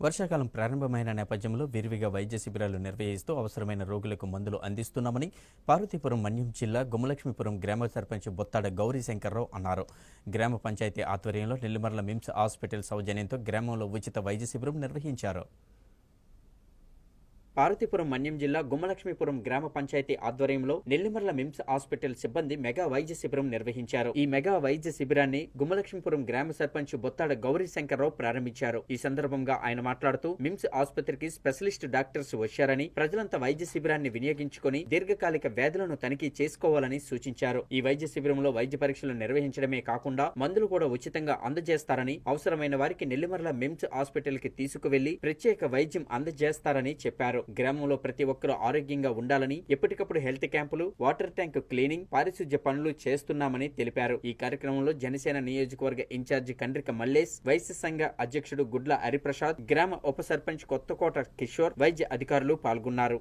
వర్షాకాలం ప్రారంభమైన నేపథ్యంలో విరివిగా వైద్య శిబిరాలు నిర్వహిస్తూ అవసరమైన రోగులకు మందులు అందిస్తున్నామని పార్వతీపురం మన్యం జిల్లా గుమ్మలక్ష్మీపురం గ్రామ సర్పంచ్ బొత్తాడ గౌరీ శంకర్రావు అన్నారు. గ్రామ పంచాయతీ ఆధ్వర్యంలో నెల్లిమర్ల మిమ్స్ హాస్పిటల్ సౌజన్యంతో గ్రామంలో ఉచిత వైద్య శిబిరం నిర్వహించారు. పార్వతీపురం మన్యం జిల్లా గుమ్మలక్ష్మీపురం గ్రామ పంచాయతీ ఆధ్వర్యంలో నెల్లిమర్ల మిమ్స్ హాస్పిటల్ సిబ్బంది మెగా వైద్య శిబిరం నిర్వహించారు. ఈ మెగా వైద్య శిబిరాన్ని గుమ్మలక్ష్మీపురం గ్రామ సర్పంచ్ బొత్తాడ గౌరీ శంకర్రావు ప్రారంభించారు. ఈ సందర్భంగా ఆయన మాట్లాడుతూ మిమ్స్ ఆసుపత్రికి స్పెషలిస్ట్ డాక్టర్స్ వచ్చారని ప్రజలంతా వైద్య శిబిరాన్ని వినియోగించుకొని దీర్ఘకాలిక వ్యాధులను తనిఖీ చేసుకోవాలని సూచించారు. ఈ వైద్య శిబిరంలో వైద్య పరీక్షలు నిర్వహించడమే కాకుండా మందులు కూడా ఉచితంగా అందజేస్తారని అవసరమైన వారికి నెల్లిమర్ల మిమ్స్ హాస్పిటల్కి తీసుకువెళ్ళి ప్రత్యేక వైద్యం అందజేస్తారని చెప్పారు. గ్రామంలో ప్రతి ఒక్కరూ ఆరోగ్యంగా ఉండాలని ఎప్పటికప్పుడు హెల్త్ క్యాంపులు వాటర్ ట్యాంక్ క్లీనింగ్ పారిశుధ్య పనులు చేస్తున్నామని తెలిపారు. ఈ కార్యక్రమంలో జనసేన నియోజకవర్గ ఇన్ఛార్జి కండ్రిక మల్లేష్ వైశ్య సంఘ అధ్యక్షుడు గుడ్ల హరిప్రసాద్ గ్రామ ఉప సర్పంచ్ కొత్తకోట కిషోర్ వైద్య అధికారులు పాల్గొన్నారు.